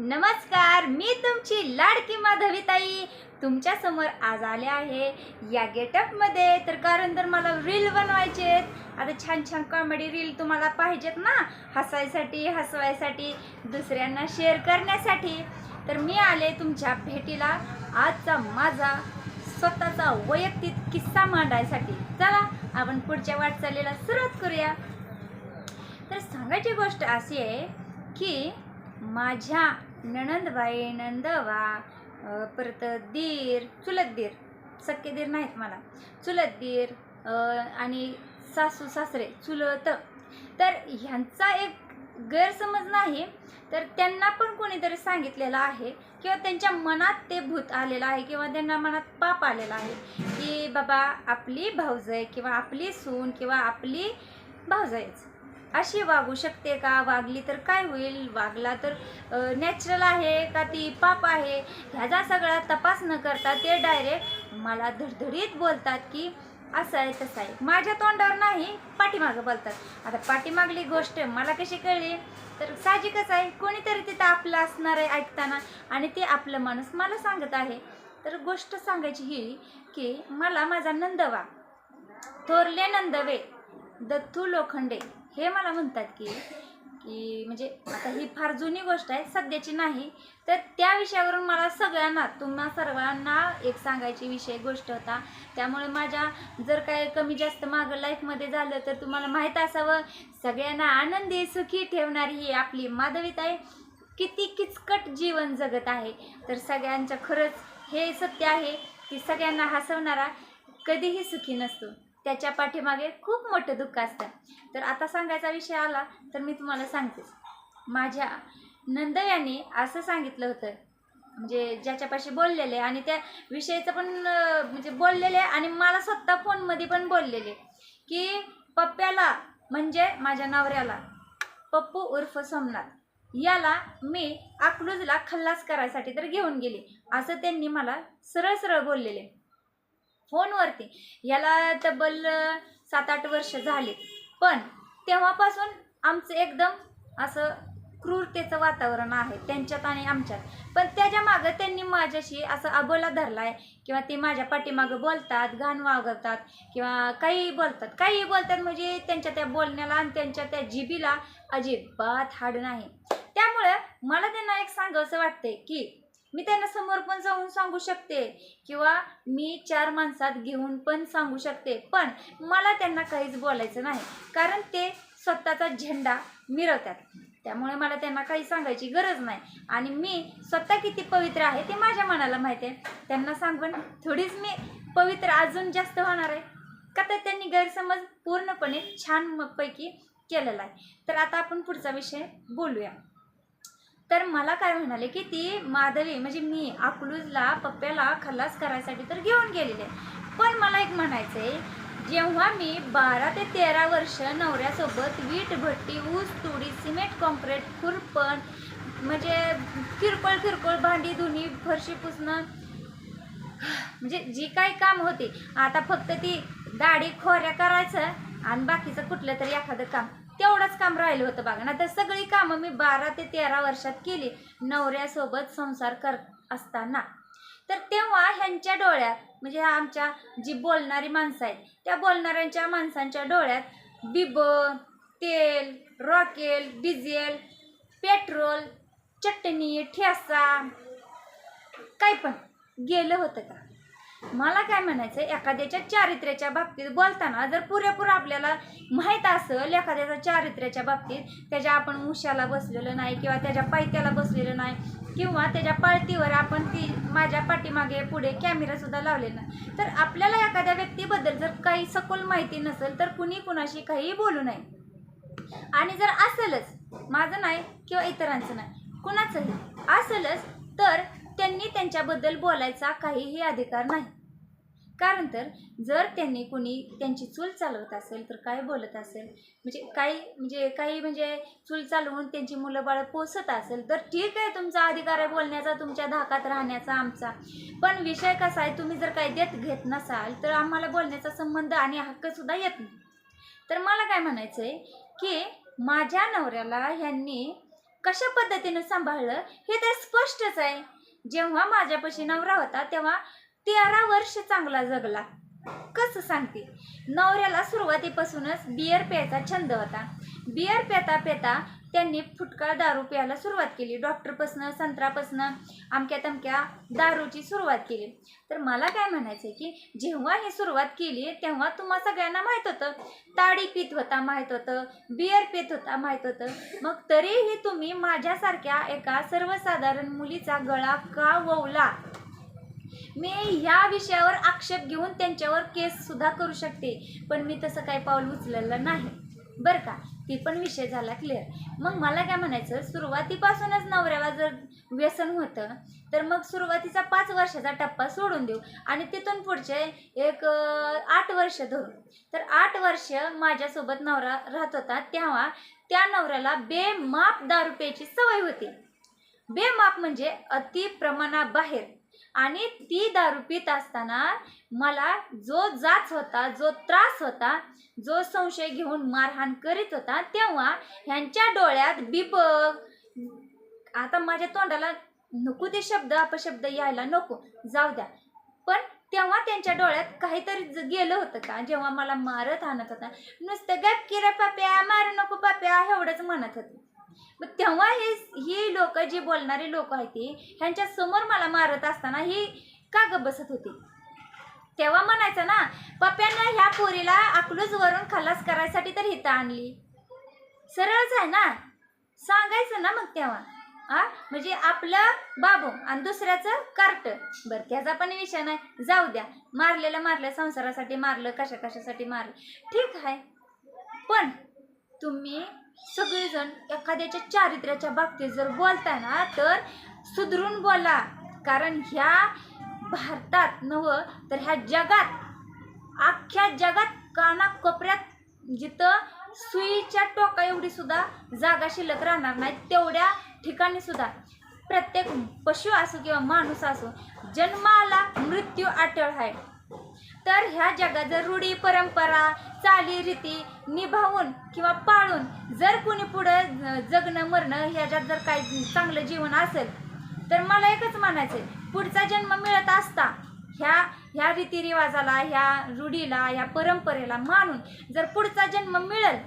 नमस्कार मी तुमची लाडकी माधवीताई. तुमच्यासमोर आज आले आहे. या गेटअपमध्ये तर कारण तर मला रील बनवायचे आहेत. आता छान छान कॉमेडी रील तुम्हाला पाहिजेत ना. हसायसाठी हसवायसाठी दुसऱ्यांना शेअर करण्यासाठी. तर मी आले तुमच्या भेटीला. आजचा माझा स्वतःचा वैयक्तिक किस्सा मांडायसाठी. चला आपण पुढच्या वाटचालीला सुरुवात करूया. तर सांगायची गोष्ट अशी आहे की माझ्या नणंदबाई नंदवा परत दीर चुलत दीर. सख्खे दीर नाहीत मला. चुलत दीर आणि सासू सासरे चुलत. तर ह्यांचा एक गैरसमज नाही तर त्यांना पण कोणीतरी सांगितलेलं आहे किंवा त्यांच्या मनात ते भूत आलेलं आहे किंवा त्यांना मनात पाप आलेला आहे की बाबा आपली भाऊजय किंवा आपली सून किंवा आपली भाऊजयच. अशी वागू शकते का? वागली तर काय होईल? वागला तर नॅचरल आहे का ती पाप आहे? ह्याचा सगळा तपास न करता ते डायरेक्ट मला धडधडीत बोलतात की असं आहे तसं आहे. माझ्या तोंडावर नाही पाठीमागं बोलतात. आता पाठीमागली गोष्ट मला कशी कळली? तर साहजिकच आहे. कोणीतरी तिथं आपलं असणार आहे ऐकताना आणि ते आपलं माणूस मला सांगत आहे. तर गोष्ट सांगायची ही की मला माझा नंदवा थोरले नंदवे दत्तू लोखंडे हे मला म्हणतात की की म्हणजे आता ही फार जुनी गोष्ट आहे सध्याची नाही. तर त्या विषयावरून मला सगळ्यांना तुम्हा सर्वांना एक सांगायची विषय गोष्ट होता. त्यामुळे माझ्या जर काय कमी जास्त मागं लाईफमध्ये झालं तर तुम्हाला माहीत असावं सगळ्यांना आनंदी सुखी ठेवणारी ही आपली माधवीत आहे किती किचकट जीवन जगत आहे. तर सगळ्यांच्या खरंच हे सत्य आहे की सगळ्यांना हसवणारा कधीही सुखी नसतो. त्याच्या पाठीमागे खूप मोठं दुःख असतं. तर आता सांगायचा विषय आला तर मी तुम्हाला सांगतेच माझ्या नंदव्याने असं सांगितलं होतं म्हणजे ज्याच्यापाशी बोललेले आणि त्या विषयाचं पण म्हणजे बोललेले आणि मला स्वतः फोनमध्ये पण बोललेले की पप्प्याला म्हणजे माझ्या नवऱ्याला पप्पू उर्फ सोमनाथ याला मी अकलूजला खल्लास करायसाठी तर घेऊन गेले असं त्यांनी मला सरळ सरळ बोललेले. फोनवरती. याला तब्बल सात आठ वर्ष झाले. पण तेव्हापासून आमचं एकदम असं क्रूरतेचं वातावरण आहे त्यांच्यात आणि आमच्यात. पण त्याच्या मागं त्यांनी माझ्याशी असं अबोला धरलाय किंवा ते माझ्या पाठीमागं बोलतात घाण वागवतात किंवा काही बोलतात. काही बोलतात म्हणजे त्यांच्या त्या बोलण्याला आणि त्यांच्या त्या जिबीला अजिबात हाड नाही. त्यामुळं मला त्यांना एक सांगावंसं वाटतंय की मी त्यांना समोर पण जाऊन सांगू शकते किंवा मी चार माणसात घेऊन पण सांगू शकते पण मला त्यांना काहीच बोलायचं नाही. कारण ते स्वतःचा झेंडा मिरवतात. त्यामुळे मला त्यांना काही सांगायची गरज नाही. आणि मी स्वतः किती पवित्र आहे ते माझ्या मनाला माहिती आहे. त्यांना सांगून थोडीच मी पवित्र अजून जास्त होणार आहे. का तर त्यांनी गैरसमज पूर्णपणे छान पैकी केलेला आहे. तर आता आपण पुढचा विषय बोलूया. तर मला काय म्हणाले की ती माधवी म्हणजे मी अकलूजला पप्प्याला खल्लास करायसाठी तर घेऊन गेलेले पण मला एक म्हणायचं आहे जेव्हा मी बारा ते तेरा वर्ष नवऱ्यासोबत वीट भट्टी ऊस तुडी सिमेंट कॉन्क्रीट खुरपण म्हणजे किरकोळ किरकोळ भांडी धुणी फरशी पुसणं म्हणजे जी काही काम होते आता फक्त ती दाढी खोऱ्या करायचं आणि बाकीचं कुठलं तरी एखादं काम. तेवढंच काम राहिलं होतं बघा. ना तर सगळी कामं मी बारा ते तेरा वर्षात केली नवऱ्यासोबत संसार करत असताना. तर तेव्हा ह्यांच्या डोळ्यात म्हणजे आमच्या जी बोलणारी माणसं आहेत त्या बोलणाऱ्यांच्या माणसांच्या डोळ्यात बिब तेल रॉकेल डिझेल पेट्रोल चटणी ठेसा काय पण गेलं होतं का? मला काय म्हणायचं एखाद्याच्या चारित्र्याच्या बाबतीत बोलताना जर पुरेपूर आपल्याला माहीत असेल एखाद्याच्या चारित्र्याच्या बाबतीत त्याच्या आपण मुशाला बसलेलं नाही किंवा त्याच्या पायथ्याला बसलेलं नाही किंवा त्याच्या पाळतीवर आपण ती माझ्या पाठीमागे पुढे कॅमेरासुद्धा लावलेला नाही तर आपल्याला एखाद्या व्यक्तीबद्दल जर काही सखोल माहिती नसेल तर कुणी कुणाशी काहीही बोलू नये. आणि जर असेलच माझं नाही किंवा इतरांचं नाही कुणाचंही असेलच तर त्यांनी त्यांच्याबद्दल बोलायचा काहीही अधिकार नाही. कारण तर जर त्यांनी कुणी त्यांची चूल चालवत असेल तर काय बोलत असेल? म्हणजे काही म्हणजे काही म्हणजे चूल चालवून त्यांची मुलं बाळं पोसत असेल तर ठीक आहे तुमचा अधिकार आहे बोलण्याचा तुमच्या धाकात राहण्याचा आमचा. पण विषय कसा आहे तुम्ही जर काही देत घेत नसाल तर आम्हाला बोलण्याचा संबंध आणि हक्कसुद्धा येत नाही. तर मला काय म्हणायचं आहे की माझ्या नवऱ्याला ह्यांनी कशा पद्धतीनं सांभाळलं हे तर स्पष्टच आहे. जेव्हा माझ्यापाशी नवरा होता तेव्हा तेरा वर्ष चांगला जगला. कसं सांगते? नवऱ्याला सुरुवातीपासूनच बियर प्यायचा छंद होता. बियर पेता पेता त्यांनी फुटका दारू प्यायला सुरुवात केली. डॉक्टरपासनं संत्रापासनं अमक्या तमक्या दारूची सुरुवात केली. तर मला काय म्हणायचं आहे की जेव्हा ही सुरुवात केली तेव्हा तुम्हा सगळ्यांना माहीत होतं. ताडी पित होता माहीत होतं. बियर पित होता माहीत होतं. मग तरीही तुम्ही माझ्यासारख्या एका सर्वसाधारण मुलीचा गळा का ववला? मी ह्या विषयावर आक्षेप घेऊन त्यांच्यावर केस सुद्धा करू शकते. पण मी तसं काही पाऊल उचललं नाही. बरं का? ती पण विषय झाला क्लिअर मग मला काय म्हणायचं सुरुवातीपासूनच नवऱ्याला जर व्यसन होतं तर मग सुरुवातीचा पाच वर्षाचा टप्पा सोडून देऊ. आणि तिथून पुढचे एक आठ वर्ष धरू तर आठ वर्ष माझ्यासोबत नवरा राहत होता तेव्हा त्या नवऱ्याला बेमाप दारू प्यायची सवय होती. बेमाप म्हणजे अति प्रमाणाबाहेर आणि ती दारू पित असताना मला जो जाच होता जो त्रास होता जो संशय घेऊन मारहाण करीत होता तेव्हा ह्यांच्या डोळ्यात बिबक आता माझ्या तोंडाला नको ते शब्द अपशब्द यायला नको. जाऊ द्या. पण तेव्हा त्यांच्या डोळ्यात काहीतरी गेलं होतं का? जेव्हा मला मारत आणत होता. नुसतं गप किरा पाप्या मारू नको पाप्या एवढंच म्हणत होते. मग तेव्हा हे ही लोक जी बोलणारी लोक आहेत ती ह्यांच्या समोर मला मारत असताना ही का ग बसत होती? तेव्हा म्हणायचं ना पप्प्यानं ह्या पोरीला अकलूज वरून खलास करायसाठी तर हिथं आणली. सरळच आहे ना? सांगायचं ना मग तेव्हा. हा म्हणजे आपलं बाबू आणि दुसऱ्याचं कार्ट. बरं त्याचा पण विषय नाही. जाऊ द्या. मारलेलं मारलं संसारासाठी मारलं कशा कशासाठी मारलं. ठीक आहे. पण तुम्ही सगळेजण एखाद्याच्या चारित्र्याच्या बाबतीत जर बोलताय ना तर सुधरून बोला. कारण ह्या भारतात नवं तर ह्या जगात अख्ख्या जगात कानाकोपऱ्यात जिथं सुईच्या टोका एवढी सुद्धा जागा शिल्लक राहणार नाही तेवढ्या ठिकाणी सुद्धा. प्रत्येक पशु असो किंवा माणूस असो जन्माला मृत्यू अटळ आहे. तर ह्या जगात जर रूढी परंपरा चालीरीती निभावून किंवा पाळून जर कुणी पुढं जगणं मरणं ह्याच्यात जर काही चांगलं जीवन असेल तर मला एकच म्हणायचं आहे पुढचा जन्म मिळत असता ह्या ह्या रीतिरिवाजाला ह्या रूढीला ह्या परंपरेला मानून जर पुढचा जन्म मिळेल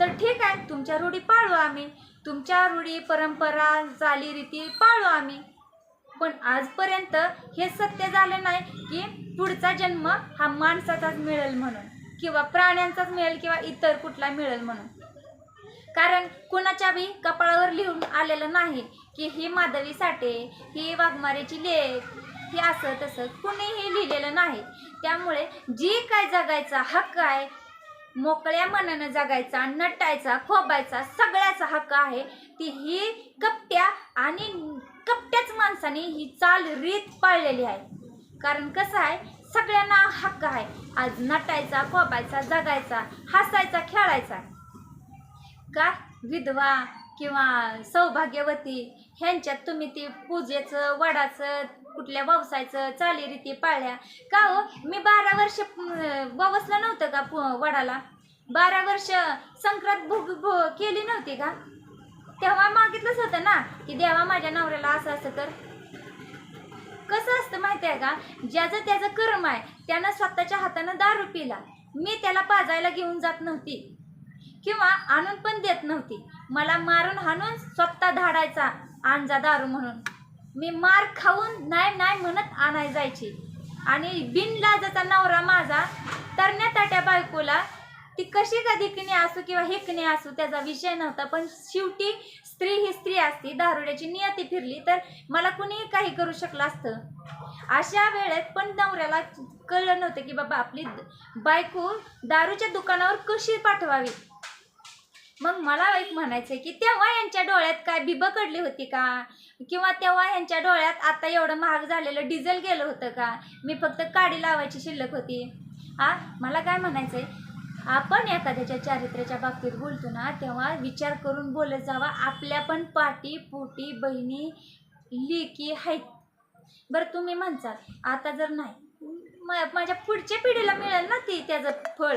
तर ठीक आहे तुमच्या रूढी पाळू आम्ही. तुमच्या रूढी परंपरा चालीरीती पाळू आम्ही. पण आजपर्यंत हे सत्य झालं नाही की पुढचा जन्म हा माणसाचाच मिळेल म्हणून किंवा प्राण्यांचाच मिळेल किंवा इतर कुठला मिळेल म्हणून. कारण कुणाच्या बी कपाळावर लिहून आलेलं नाही की ही माधवी साठे ही वाघमारेची लेख ही असं तसं कुणीही लिहिलेलं नाही. त्यामुळे जी काय जगायचा हक्क आहे मोकळ्या मनानं जगायचा नटायचा खोबायचा सगळ्याचा हक्क आहे. ती ही कपट्या आणि कपट्याच माणसाने ही चाल रीत पाळलेली आहे. कारण कसं आहे सगळ्यांना हक्क आहे. आज नटायचा खोबायचा जगायचा हसायचा खेळायचा. का? विधवा किंवा सौभाग्यवती ह्यांच्यात तुम्ही ती पूजेचं वडाचं कुठल्या व्यवसायाचं चालीरीती पाळल्या. का हो? मी बारा वर्ष अं, नव्हतं का वडाला? बारा वर्ष संक्रांत भोग भो केली नव्हती का? तेव्हा मागितलंच होतं ना की देवा माझ्या नवऱ्याला असं असं कर. कसं असतं माहिती आहे का? ज्याचं त्याचं कर्म आहे त्यानं स्वतःच्या हातानं दारू पिला. मी त्याला पाजायला घेऊन जात नव्हती. किंवा आणून पण देत नव्हती. मला मारून हाणून स्वतः धाडायचा आणजा दारू म्हणून. मी मार खाऊन नाही नाही म्हणत आणाय जायची. आणि बिनलाजाचा नवरा माझा तरण्या ताट्या बायकोला ती कशी का दिकणी असू किंवा हेकणी असू त्याचा विषय नव्हता. पण शेवटी स्त्री ही स्त्री असती दारुड्याची नियती फिरली तर मला कुणीही काही करू शकलं असतं. अशा वेळेत पण नवऱ्याला कळलं नव्हतं की बाबा आपली बायको दारूच्या दुकानावर कशी पाठवावी. मग मला एक म्हणायचं की तेव्हा यांच्या डोळ्यात काय बिबकडली होती का? किंवा तेव्हा यांच्या डोळ्यात आता एवढं महाग झालेलं डिझेल गेलं होतं का? मी फक्त काडी लावायची शिल्लक होती. आ मला काय म्हणायचंय? आपण एखाद्याच्या चारित्र्याच्या बाबतीत बोलतो ना तेव्हा विचार करून बोलत जावा. आपल्या पण पाटी पोटी बहिणी लेकी आहेत. बरं तुम्ही म्हणसाल आता जर नाही म- माझ्या पुढच्या पिढीला मिळेल ना ती त्याचं फळ?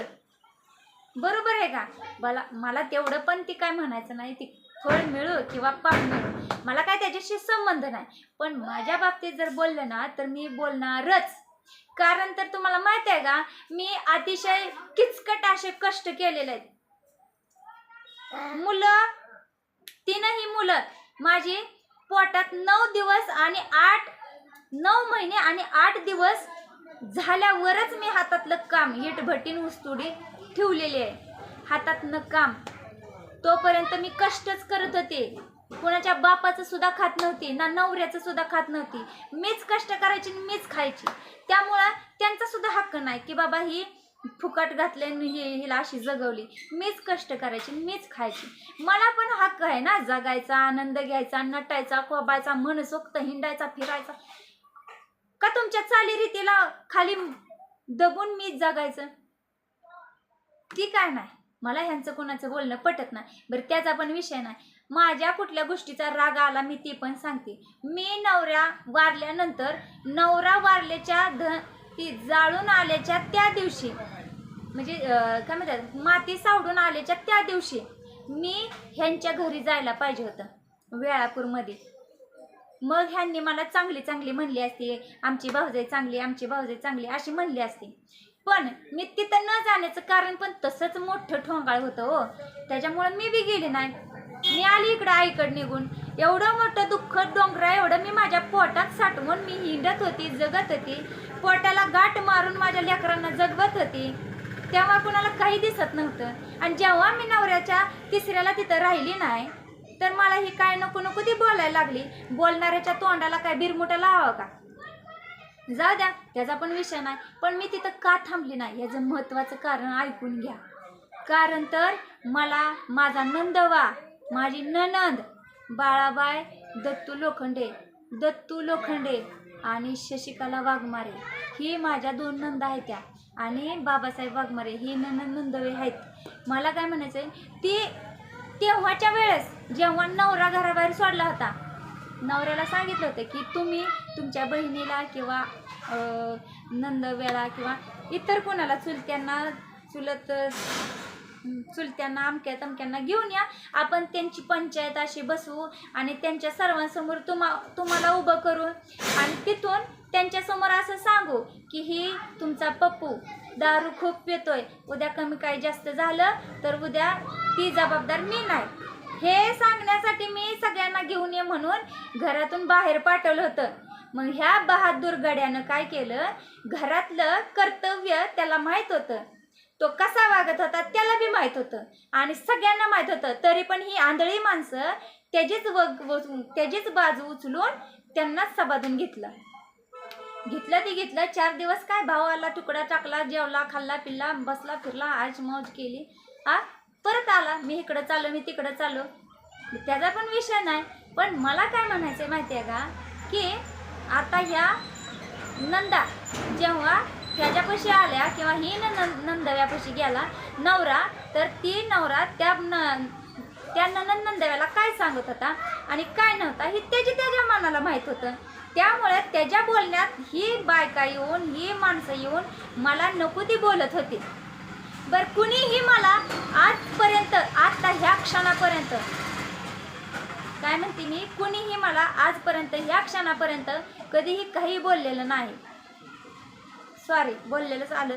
बरोबर आहे का? मला मला तेवढं पण ती काय म्हणायचं नाही ती फळ मिळो किंवा पाप मिळो मला काय त्याच्याशी संबंध नाही. पण माझ्या बाबतीत जर बोललं ना तर मी बोलणारच. कारण तर तुम्हाला माहीत आहे का मी अतिशय किचकट असे कष्ट केलेले आहेत. मुलं तीनही मुलं माझी पोटात नऊ दिवस आणि आठ नऊ महिने आणि आठ दिवस झाल्यावरच मी हातातलं काम हिटभटीन उस्तुडी ठेवलेली आहे. हातातनं काम. तोपर्यंत मी कष्टच करत होते. कोणाच्या बापाचं सुद्धा खात नव्हती ना नवऱ्याचं सुद्धा खात नव्हती. मीच कष्ट करायची आणि मीच खायची. त्यामुळं त्यांचा सुद्धा हक्क नाही की बाबा ही फुकट घातले हे हिला अशी जगवली. मीच कष्ट करायची मीच खायची. मला पण हक्क आहे ना जगायचा आनंद घ्यायचा नटायचा खोबायचा मनसोक्त हिंडायचा फिरायचा. का तुमच्या चालीरीतीला खाली दबून मीच जगायचं? ती काय नाही. मला ह्यांचं कोणाचं बोलणं पटत नाही. बरं त्याचा पण विषय नाही. माझ्या कुठल्या गोष्टीचा राग आला मी ते पण सांगते. मी नवऱ्या वारल्यानंतर नवरा वारल्याच्या ध ती जाळून आल्याच्या त्या दिवशी म्हणजे काय म्हणतात माती सावडून आल्याच्या त्या दिवशी मी ह्यांच्या घरी जायला पाहिजे होतं वेळापूरमध्ये. मग ह्यांनी मला चांगली चांगली म्हणली असते आमची भाऊजाई चांगली आमची भाऊजाई चांगली अशी म्हणली असते. पण मी तिथं न जाण्याचं कारण पण तसंच मोठं ठोंगाळ होतं हो. त्याच्यामुळं मी बी गेले नाही. मी आली इकडं आईकडं निघून. एवढं मोठं दुःख डोंगरा एवढं मी माझ्या पोटात साठवून मी हिंडत होती जगत होती. पोटाला गाठ मारून माझ्या लेकरांना जगवत होती. तेव्हा कुणाला काही दिसत नव्हतं. आणि जेव्हा मी नवऱ्याच्या तिसऱ्याला तिथं राहिली नाही तर मला ही काय नको नको ती बोलायला लागली. बोलणाऱ्याच्या तोंडाला काय बिरमुटा लावा का? जाऊ द्या त्याचा पण विषय नाही. पण मी तिथं का थांबली नाही याचं महत्त्वाचं कारण ऐकून घ्या. कारण तर मला माझा नंदवा माझी ननंद बाळाबाय दत्तू लोखंडे दत्तू लोखंडे आणि शशिकला वाघमारे ही माझ्या दोन नंद आहेत त्या. आणि बाबासाहेब वाघमारे ही ननंद नंदवे आहेत. मला काय म्हणायचं आहे ती तेव्हाच्या वेळेस जेव्हा नवरा घराबाहेर सोडला होता नवऱ्याला सांगितलं होतं की तुम्ही तुमच्या बहिणीला किंवा नंदवेळा किंवा इतर कोणाला चुलत्यांना चुलत चुलत्यांना अमक्या तमक्यांना घेऊन या. आपण त्यांची पंचायत अशी बसवू आणि त्यांच्या सर्वांसमोर तुम्हा तुम्हाला उभं करू. आणि तिथून त्यांच्यासमोर असं सांगू की ही तुमचा पप्पू दारू खूप पितोय. उद्या कमी काही जास्त झालं तर उद्या ती जबाबदार मी नाही. हे सांगण्यासाठी मी सगळ्यांना घेऊन ये म्हणून घरातून बाहेर पाठवलं होतं. मग ह्या बहादूर गड्यानं काय केलं? घरातलं कर्तव्य त्याला माहीत होतं. तो कसा वागत होता त्याला बी माहीत होतं. आणि सगळ्यांना माहीत होतं. तरी पण ही आंधळी माणसं त्याचीच वग त्याचीच बाजू उचलून त्यांनाच सबाधून घेतलं. घेतलं ते घेतलं. चार दिवस काय भाव आला तुकडा टाकला जेवला खाल्ला पिल्ला बसला फिरला आज मौज केली. आ? परत आला मी इकडं चाललो मी तिकडं चाललो. त्याचा पण विषय नाही पण मला काय म्हणायचं माहिती आहे का? की आता ह्या नंदा जेव्हा त्याच्यापाशी आल्या किंवा ही न नंदव्यापाशी गेला नवरा तर ती नवरा त्या न त्या ननंद नंदव्याला काय सांगत होता आणि काय नव्हता हे त्याची त्याच्या मनाला माहीत होतं. त्यामुळे त्याच्या बोलण्यात ही बायका येऊन ही माणसं येऊन मला नको ती बोलत होती. बर कुणीही मला आजपर्यंत आता ह्या क्षणापर्यंत काय म्हणते मी? कुणीही मला आजपर्यंत ह्या क्षणापर्यंत कधीही काही बोललेलं नाही. सॉरी बोललेलंच आलं.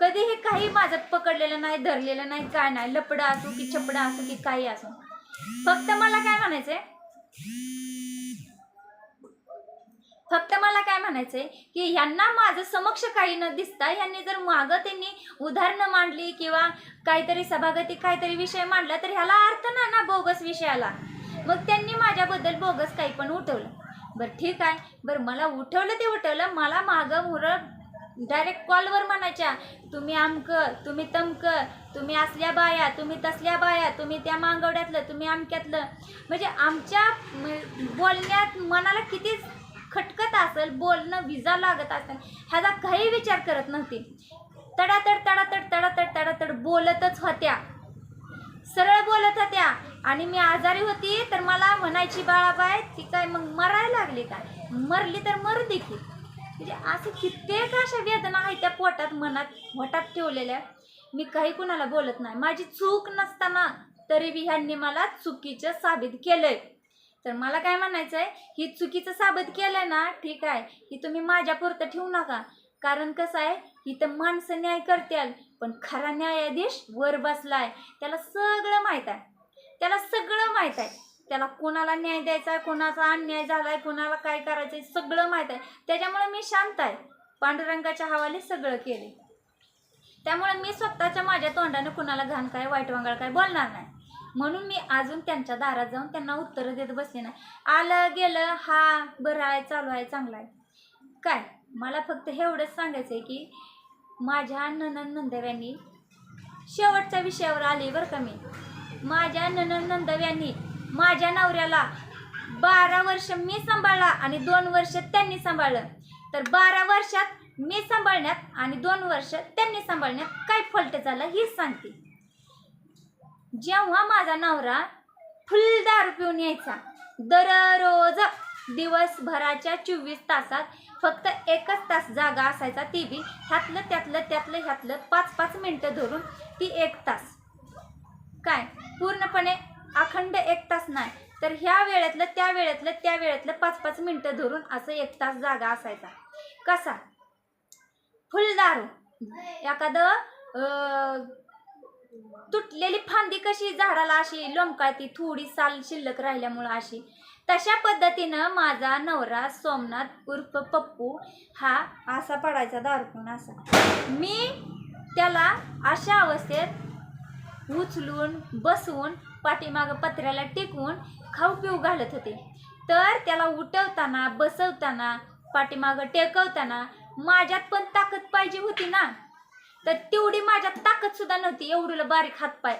कधीही काही माझं पकडलेलं नाही धरलेलं नाही काय नाही लपडं असो की छपडं असो की काही असो. फक्त मला काय म्हणायचंय? फक्त मला काय म्हणायचंय की ह्यांना माझं समक्ष काही न दिसता ह्यांनी जर मागं त्यांनी उदाहरणं मांडली किंवा काहीतरी सभागती काहीतरी विषय मांडला तर ह्याला अर्थ नाही ना बोगस विषयाला मग त्यांनी माझ्याबद्दल बोगस काही पण उठवलं. बरं ठीक आहे. बरं मला उठवलं ते उठवलं. मला मागं मुरं डायरेक्ट कॉलवर म्हणायच्या तुम्ही आमक तुम्ही तमकं तुम्ही असल्या बाया तुम्ही तसल्या बाया तुम्ही त्या मांगवड्यातलं तुम्ही आमक्यातलं. म्हणजे आमच्या बोलण्यात मनाला किती खटकत असेल बोलणं विजा लागत असेल ह्याचा काही विचार करत नव्हती. तडातड तडातड तडातड तडातड बोलतच होत्या. सरळ बोलत होत्या. आणि मी आजारी होती तर मला म्हणायची बाळाबाय ती काय मग मरायला लागली काय मरली तर मरू देखील म्हणजे असं कित्येक अशा वेदना आहेत त्या पोटात मनात वटात ठेवलेल्या. मी काही कुणाला बोलत नाही. माझी चूक नसताना तरी बी ह्यांनी मला चुकीचं साबित केलंय. तर मला काय म्हणायचं आहे ही चुकीचं साबित केलं ना ठीक आहे ही तुम्ही माझ्यापुरतं ठेवू नका. कारण कसं आहे इथं माणसं न्याय करतील पण खरा न्यायाधीश वर बसलाय. त्याला सगळं माहीत आहे. त्याला सगळं माहीत आहे. त्याला कोणाला न्याय द्यायचा आहे कोणाचा अन्याय झालाय कोणाला काय करायचं आहे सगळं माहीत आहे. त्याच्यामुळे मी शांत आहे. पांडुरंगाच्या हवाले सगळं केले त्यामुळे मी स्वतःच्या माझ्या तोंडाने कुणाला घाण काय वाईट वांगळ काय बोलणार नाही. म्हणून मी अजून त्यांच्या दारात जाऊन त्यांना उत्तरं देत बसले नाही. आलं गेलं हा बरं आहे चालू आहे चांगलं आहे. काय? मला फक्त एवढंच सांगायचं आहे की माझ्या ननन नंदव्यांनी शेवटच्या विषयावर आली बरं का मी. माझ्या ननन नंदव्यांनी माझ्या नवऱ्याला बारा वर्ष मी सांभाळला आणि दोन वर्ष त्यांनी सांभाळलं. तर बारा वर्षात मी सांभाळण्यात आणि दोन वर्ष त्यांनी सांभाळण्यात काय फॉल्ट झालं हेच सांगते. जेव्हा माझा नवरा फुल दारू पिऊन यायचा दररोज दिवसभराच्या चोवीस तासात फक्त एकच तास जागा असायचा ती बी ह्यातलं त्यातलं त्यातलं ह्यातलं पाच पाच मिनटं धरून ती एक तास. काय? पूर्णपणे अखंड एक तास नाही. तर ह्या वेळेतलं त्या वेळेतलं त्या वेळेतलं पाच पाच मिनटं धरून असं एक तास जागा असायचा. कसा? फुल दारू एखादं तुटलेली फांदी कशी झाडाला अशी लोंबकाळती थोडी साल शिल्लक राहिल्यामुळं अशी. तशा पद्धतीनं माझा नवरा सोमनाथ उर्फ पप्पू हा असा पडायचा दारू असा. मी त्याला अशा अवस्थेत उचलून बसवून पाठीमागं पत्र्याला टेकवून खाऊ पिऊ घालत होते. तर त्याला उठवताना बसवताना पाठीमागं टेकवताना माझ्यात पण ताकद पाहिजे होती ना. तर तेवढी माझ्यात ताकद सुद्धा नव्हती. एवढीला बारीक हातपाय.